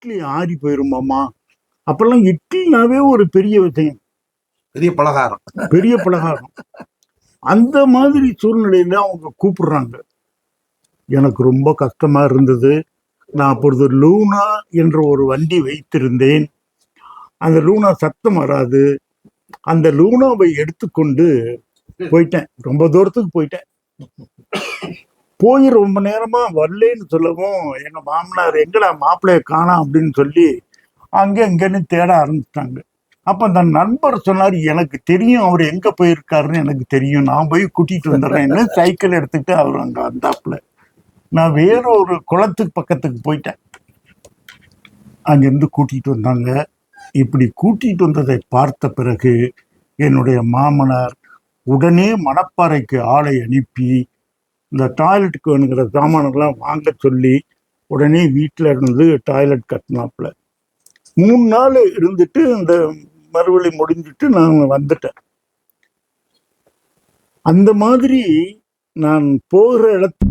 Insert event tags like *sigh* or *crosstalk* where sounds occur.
இட்லி ஆறி போயிருமாமா அப்பெல்லாம் இட்லினாவே ஒரு பெரிய விஷயம். பெரிய பலகாரம். பெரிய பலகாரம். அந்த மாதிரி சூழ்நிலையில அவங்க கூப்பிடுறாங்க. எனக்கு ரொம்ப கஷ்டமா இருந்தது. நான் அப்பொழுது லூனா என்ற ஒரு வண்டி வைத்திருந்தேன். அந்த லூனா சத்தம் வராது. அந்த லூனாவை எடுத்துக்கொண்டு போயிட்டேன். ரொம்ப தூரத்துக்கு போயிட்டேன். போய் ரொம்ப நேரமா வரலேன்னு சொல்லவும் எங்க மாமனார் எங்கடா மாப்பிள்ளைய காணோம்? அப்படின்னு சொல்லி அங்க இங்கன்னு தேட ஆரம்பிச்சிட்டாங்க. அப்ப அந்த நண்பர் சொன்னார் எனக்கு தெரியும் அவர் எங்க போயிருக்காருன்னு எனக்கு தெரியும். நான் போய் கூட்டிட்டு வந்துடுறேன்னு *laughs* சைக்கிள் எடுத்துக்கிட்டு அவர் அங்க வந்தாப்புல. நான் வேற ஒரு குளத்துக்கு பக்கத்துக்கு போயிட்டேன். அங்கிருந்து கூட்டிட்டு வந்தாங்க. இப்படி கூட்டிட்டு வந்ததை பார்த்த பிறகு என்னுடைய மாமனார் உடனே மணப்பாறைக்கு ஆளை அனுப்பி இந்த டாய்லெட்டுக்கு வேணுங்கிற சாமானெல்லாம் வாங்க சொல்லி உடனே வீட்டில் இருந்து டாய்லெட் கட்டினாப்புல. மூணு நாள் இருந்துட்டு இந்த மறுவழி முடிஞ்சிட்டு நான் வந்துட்டேன். அந்த மாதிரி நான் போகிற இடத்து